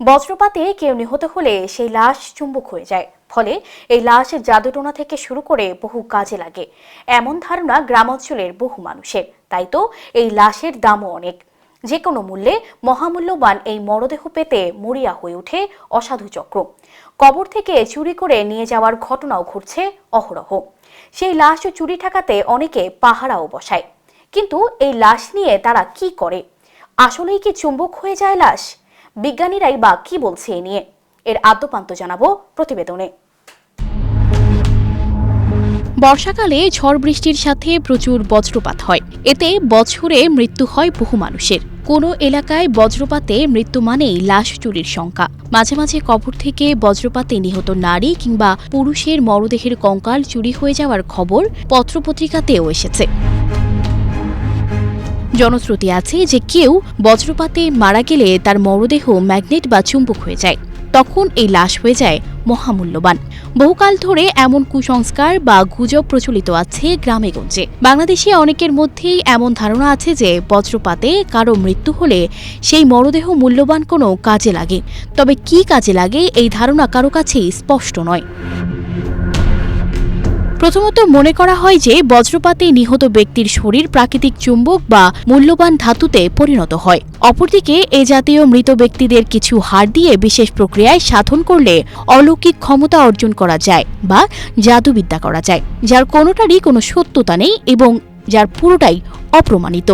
বজ্রপাতে কেউ নিহত হলে সেই লাশ চুম্বক হয়ে যায়। ফলে এই লাশ জাদুটোনা থেকে শুরু করে বহু কাজে লাগে। এমন ধারণা গ্রামাঞ্চলের বহু মানুষের। তাই তো এই লাশের দামও অনেক। যে কোনো মূল্যে মহামূল্যবান এই মরদেহ পেতে মরিয়া হয়ে ওঠে অসাধু চক্র। কবর থেকে চুরি করে নিয়ে যাওয়ার ঘটনাও ঘটছে অহরহ। সেই লাশ চুরি ঠেকাতে অনেকে পাহারাও বসায়। কিন্তু এই লাশ নিয়ে তারা কি করে? আসলেই কি চুম্বক হয়ে যায় লাশ? বিজ্ঞানীরাই বা কি বলছে এ নিয়ে? এর আদ্যপান্ত জানাব প্রতিবেদনে। বর্ষাকালে ঝড় বৃষ্টির সাথে প্রচুর বজ্রপাত হয়। এতে বছরে মৃত্যু হয় বহু মানুষের। কোনো এলাকায় বজ্রপাতে মৃত্যু মানেই লাশ চুরির সংখ্যা। মাঝে মাঝে কবর থেকে বজ্রপাতে নিহত নারী কিংবা পুরুষের মরদেহের কঙ্কাল চুরি হয়ে যাওয়ার খবর পত্রপত্রিকাতেও এসেছে। জনশ্রুতি আছে যে কেউ বজ্রপাতে মারা গেলে তার মরদেহ ম্যাগনেট বা চুম্বক হয়ে যায়। তখন এই লাশ হয়ে যায় মহামূল্যবান। বহুকাল ধরে এমন কুসংস্কার বা গুজব প্রচলিত আছে গ্রামে গঞ্জে বাংলাদেশে অনেকের মধ্যেই এমন ধারণা আছে যে বজ্রপাতে কারও মৃত্যু হলে সেই মরদেহ মূল্যবান কোনো কাজে লাগে। তবে কি কাজে লাগে এই ধারণা কারও কাছেই স্পষ্ট নয়। প্রথমত মনে করা হয় যে বজ্রপাতে নিহত ব্যক্তির শরীর প্রাকৃতিক চুম্বক বা মূল্যবান ধাতুতে পরিণত হয়। অপরদিকে, এ জাতীয় মৃত ব্যক্তিদের কিছু হাড় দিয়ে বিশেষ প্রক্রিয়ায় সাধন করলে অলৌকিক ক্ষমতা অর্জন করা যায় বা জাদুবিদ্যা করা যায়, যার কোনোটারই কোনো সত্যতা নেই এবং যার পুরোটাই অপ্রমাণিত।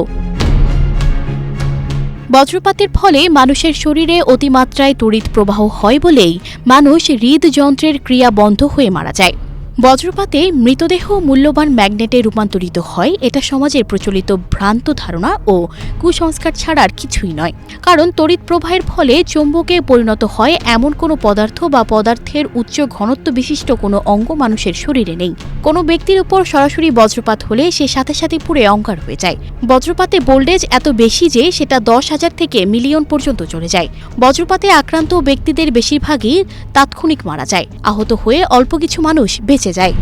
বজ্রপাতের ফলে মানুষের শরীরে অতিমাত্রায় তড়িৎ প্রবাহ হয় বলেই মানুষ হৃদযন্ত্রের ক্রিয়া বন্ধ হয়ে মারা যায়। বজ্রপাতে মৃতদেহ মূল্যবান ম্যাগনেটে রূপান্তরিত হয়। এটা সমাজের প্রচলিত ভ্রান্ত ধারণা ও কুসংস্কার ছাড়া আর কিছুই নয়। কারণ তড়িৎ প্রবাহের ফলে চৌম্বকে পরিণত হয় এমন কোনো পদার্থ বা পদার্থের উচ্চ ঘনত্ব বিশিষ্ট কোনো অঙ্গ মানুষের শরীরে নেই। কোনো ব্যক্তির উপর সরাসরি বজ্রপাত হলে সে সাথে সাথে পুড়ে অঙ্গার হয়ে যায়। বজ্রপাতে ভোল্টেজ এত বেশি যে সেটা দশ হাজার থেকে মিলিয়ন পর্যন্ত চলে যায়। বজ্রপাতে আক্রান্ত ব্যক্তিদের বেশিরভাগই তাৎক্ষণিক মারা যায়। আহত হয়ে অল্প কিছু মানুষ বেঁচে যায়।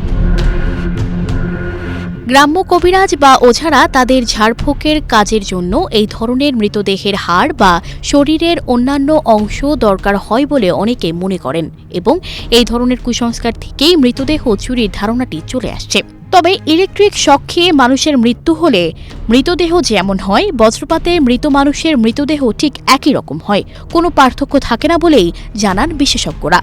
গ্রাম্য কবিরাজ বা ওঝারা তাদের ঝাড়ফুঁকের কাজের জন্য এই ধরনের মৃতদেহের হাড় বা শরীরের অন্যান্য অংশ দরকার হয় বলে অনেকে মনে করেন এবং এই ধরনের কুসংস্কার থেকেই মৃতদেহ চুরির ধারণাটি চলে আসছে। তবে ইলেকট্রিক শক খেয়ে মানুষের মৃত্যু হলে মৃতদেহ যেমন হয়, বজ্রপাতে মৃত মানুষের মৃতদেহ ঠিক একই রকম হয়। কোনো পার্থক্য থাকে না বলেই জানান বিশেষজ্ঞরা।